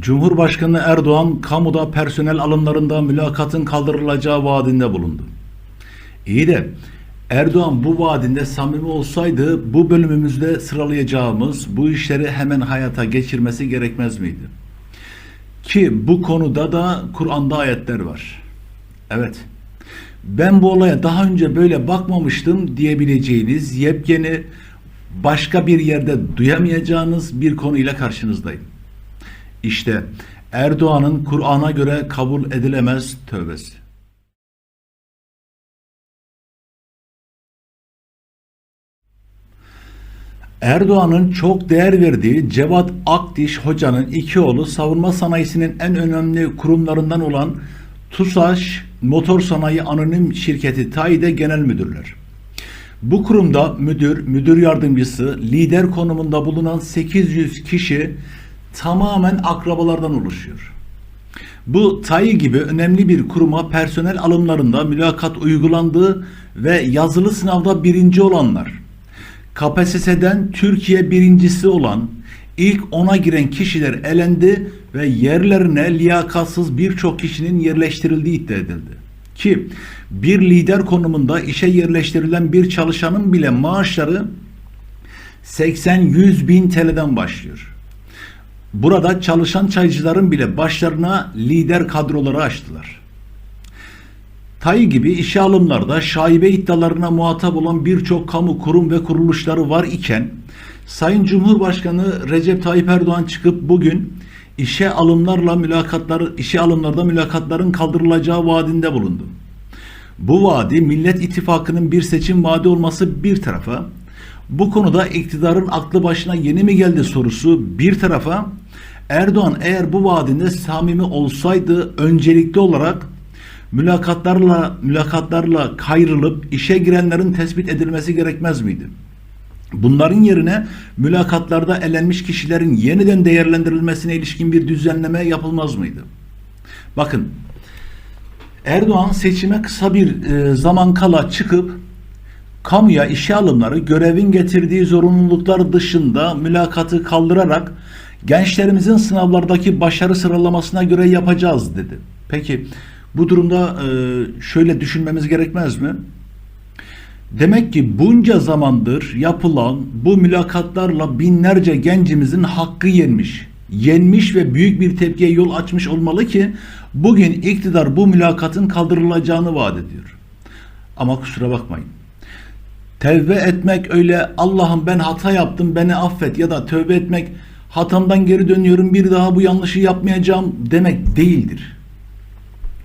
Cumhurbaşkanı Erdoğan kamuda personel alımlarında mülakatın kaldırılacağı vaadinde bulundu. İyi de Erdoğan bu vaadinde samimi olsaydı bu bölümümüzde sıralayacağımız bu işleri hemen hayata geçirmesi gerekmez miydi? Ki bu konuda da Kur'an'da ayetler var. Evet. Ben bu olaya daha önce böyle bakmamıştım diyebileceğiniz yepyeni başka bir yerde duyamayacağınız bir konuyla karşınızdayım. İşte Erdoğan'ın Kur'an'a göre kabul edilemez tövbesi. Erdoğan'ın çok değer verdiği Cevat Akdiş Hoca'nın iki oğlu savunma sanayisinin en önemli kurumlarından olan TUSAŞ Motor Sanayi Anonim Şirketi TAİ'de genel müdürler. Bu kurumda müdür, müdür yardımcısı, lider konumunda bulunan 800 kişi tamamen akrabalardan oluşuyor. Bu TAİ gibi önemli bir kuruma personel alımlarında mülakat uygulandığı ve yazılı sınavda birinci olanlar, KPSS'den Türkiye birincisi olan ilk ona giren kişiler elendi ve yerlerine liyakatsız birçok kişinin yerleştirildiği iddia edildi. Ki bir lider konumunda işe yerleştirilen bir çalışanın bile maaşları 80-100 bin TL'den başlıyor. Burada çalışan çaycıların bile başlarına lider kadroları açtılar. TAY gibi işe alımlarda şaibe iddialarına muhatap olan birçok kamu kurum ve kuruluşları var iken Sayın Cumhurbaşkanı Recep Tayyip Erdoğan çıkıp bugün işe alımlarla mülakatlar işe alımlarda mülakatların kaldırılacağı vaadinde bulundu. Bu vaadi Millet İttifakı'nın bir seçim vaadi olması bir tarafa, bu konuda iktidarın aklı başına yeni mi geldi sorusu bir tarafa, Erdoğan eğer bu vaadinde samimi olsaydı öncelikli olarak mülakatlarla mülakatlarla kayrılıp işe girenlerin tespit edilmesi gerekmez miydi? Bunların yerine mülakatlarda elenmiş kişilerin yeniden değerlendirilmesine ilişkin bir düzenleme yapılmaz mıydı? Bakın Erdoğan seçime kısa bir e, zaman kala çıkıp kamuya işe alımları görevin getirdiği zorunluluklar dışında mülakatı kaldırarak gençlerimizin sınavlardaki başarı sıralamasına göre yapacağız dedi. Peki bu durumda e, şöyle düşünmemiz gerekmez mi? Demek ki bunca zamandır yapılan bu mülakatlarla binlerce gencimizin hakkı yenmiş. Yenmiş ve büyük bir tepkiye yol açmış olmalı ki bugün iktidar bu mülakatın kaldırılacağını vaat ediyor. Ama kusura bakmayın. Tevbe etmek öyle Allah'ım ben hata yaptım beni affet ya da tövbe etmek hatamdan geri dönüyorum bir daha bu yanlışı yapmayacağım demek değildir.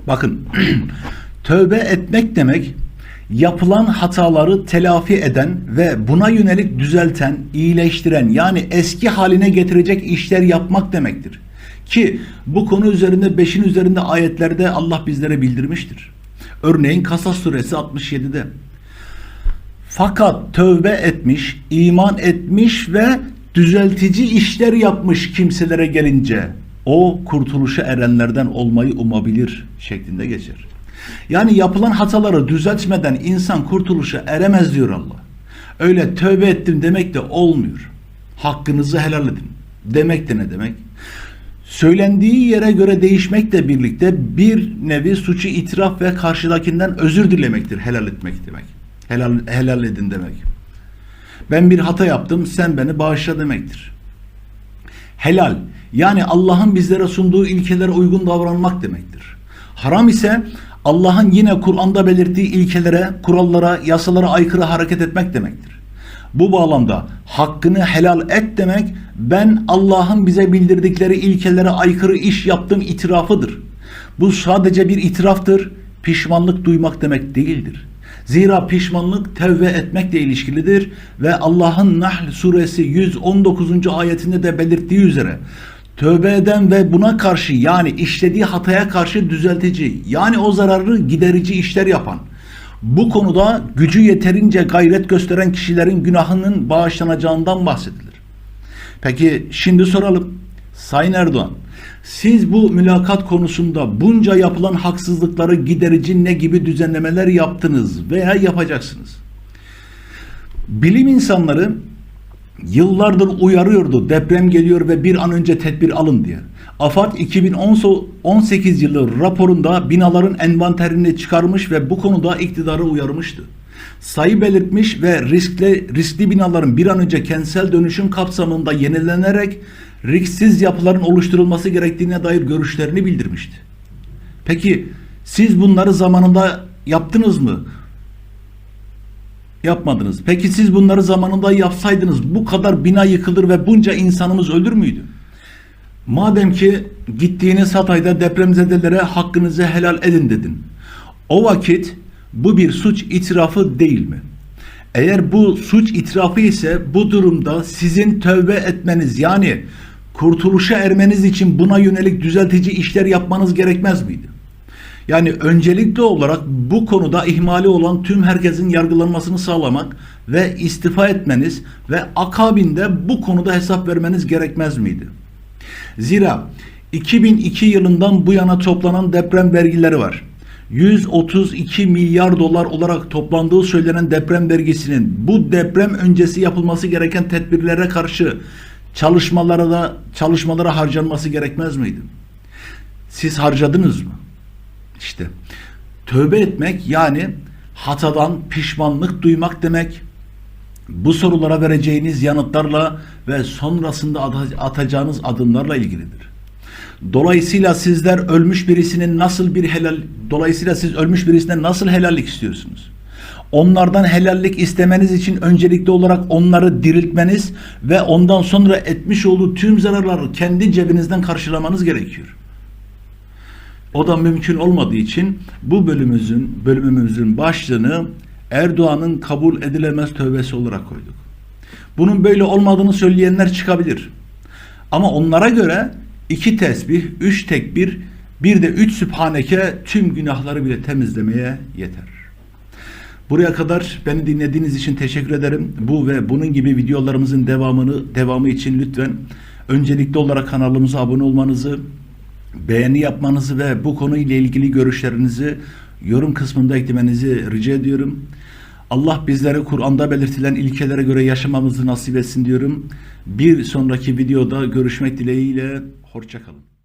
Bakın tövbe etmek demek yapılan hataları telafi eden ve buna yönelik düzelten, iyileştiren yani eski haline getirecek işler yapmak demektir. Ki bu konu üzerinde 5'in üzerinde ayetlerde Allah bizlere bildirmiştir. Örneğin Kasas suresi 67'de. Fakat tövbe etmiş, iman etmiş ve düzeltici işler yapmış kimselere gelince o kurtuluşa erenlerden olmayı umabilir şeklinde geçer. Yani yapılan hataları düzeltmeden insan kurtuluşa eremez diyor Allah. Öyle tövbe ettim demek de olmuyor. Hakkınızı helal edin. Demek de ne demek? Söylendiği yere göre değişmekle birlikte bir nevi suçu itiraf ve karşıdakinden özür dilemektir. Helal etmek demek. Helal, helal edin demek. Ben bir hata yaptım sen beni bağışla demektir. Helal yani Allah'ın bizlere sunduğu ilkelere uygun davranmak demektir. Haram ise Allah'ın yine Kur'an'da belirttiği ilkelere, kurallara, yasalara aykırı hareket etmek demektir. Bu bağlamda hakkını helal et demek ben Allah'ın bize bildirdikleri ilkelere aykırı iş yaptım itirafıdır. Bu sadece bir itiraftır, pişmanlık duymak demek değildir. Zira pişmanlık tevbe etmekle ilişkilidir ve Allah'ın Nahl suresi 119. ayetinde de belirttiği üzere tövbe eden ve buna karşı yani işlediği hataya karşı düzeltici yani o zararı giderici işler yapan bu konuda gücü yeterince gayret gösteren kişilerin günahının bağışlanacağından bahsedilir. Peki şimdi soralım. Sayın Erdoğan, siz bu mülakat konusunda bunca yapılan haksızlıkları giderici ne gibi düzenlemeler yaptınız veya yapacaksınız? Bilim insanları yıllardır uyarıyordu deprem geliyor ve bir an önce tedbir alın diye. AFAD 2018 yılı raporunda binaların envanterini çıkarmış ve bu konuda iktidarı uyarmıştı. Sayı belirtmiş ve riskli, riskli binaların bir an önce kentsel dönüşüm kapsamında yenilenerek risksiz yapıların oluşturulması gerektiğine dair görüşlerini bildirmişti. Peki siz bunları zamanında yaptınız mı? Yapmadınız. Peki siz bunları zamanında yapsaydınız bu kadar bina yıkılır ve bunca insanımız ölür müydü? Madem ki gittiğiniz Hatay'da depremzedelere hakkınızı helal edin dedin. O vakit bu bir suç itirafı değil mi? Eğer bu suç itirafı ise bu durumda sizin tövbe etmeniz yani kurtuluşa ermeniz için buna yönelik düzeltici işler yapmanız gerekmez miydi? Yani öncelikli olarak bu konuda ihmali olan tüm herkesin yargılanmasını sağlamak ve istifa etmeniz ve akabinde bu konuda hesap vermeniz gerekmez miydi? Zira 2002 yılından bu yana toplanan deprem vergileri var. 132 milyar dolar olarak toplandığı söylenen deprem vergisinin bu deprem öncesi yapılması gereken tedbirlere karşı çalışmalara da çalışmalara harcanması gerekmez miydi? Siz harcadınız mı? İşte tövbe etmek yani hatadan pişmanlık duymak demek. Bu sorulara vereceğiniz yanıtlarla ve sonrasında ata- atacağınız adımlarla ilgilidir. Dolayısıyla sizler ölmüş birisinin nasıl bir helal dolayısıyla siz ölmüş birisine nasıl helallik istiyorsunuz? Onlardan helallik istemeniz için öncelikli olarak onları diriltmeniz ve ondan sonra etmiş olduğu tüm zararları kendi cebinizden karşılamanız gerekiyor. O da mümkün olmadığı için bu bölümümüzün bölümümüzün başlığını Erdoğan'ın kabul edilemez tövbesi olarak koyduk. Bunun böyle olmadığını söyleyenler çıkabilir. Ama onlara göre iki tesbih, üç tekbir, bir de üç sübhaneke tüm günahları bile temizlemeye yeter. Buraya kadar beni dinlediğiniz için teşekkür ederim. Bu ve bunun gibi videolarımızın devamını devamı için lütfen öncelikli olarak kanalımıza abone olmanızı, beğeni yapmanızı ve bu konuyla ilgili görüşlerinizi yorum kısmında eklemenizi rica ediyorum. Allah bizlere Kur'an'da belirtilen ilkelere göre yaşamamızı nasip etsin diyorum. Bir sonraki videoda görüşmek dileğiyle hoşçakalın.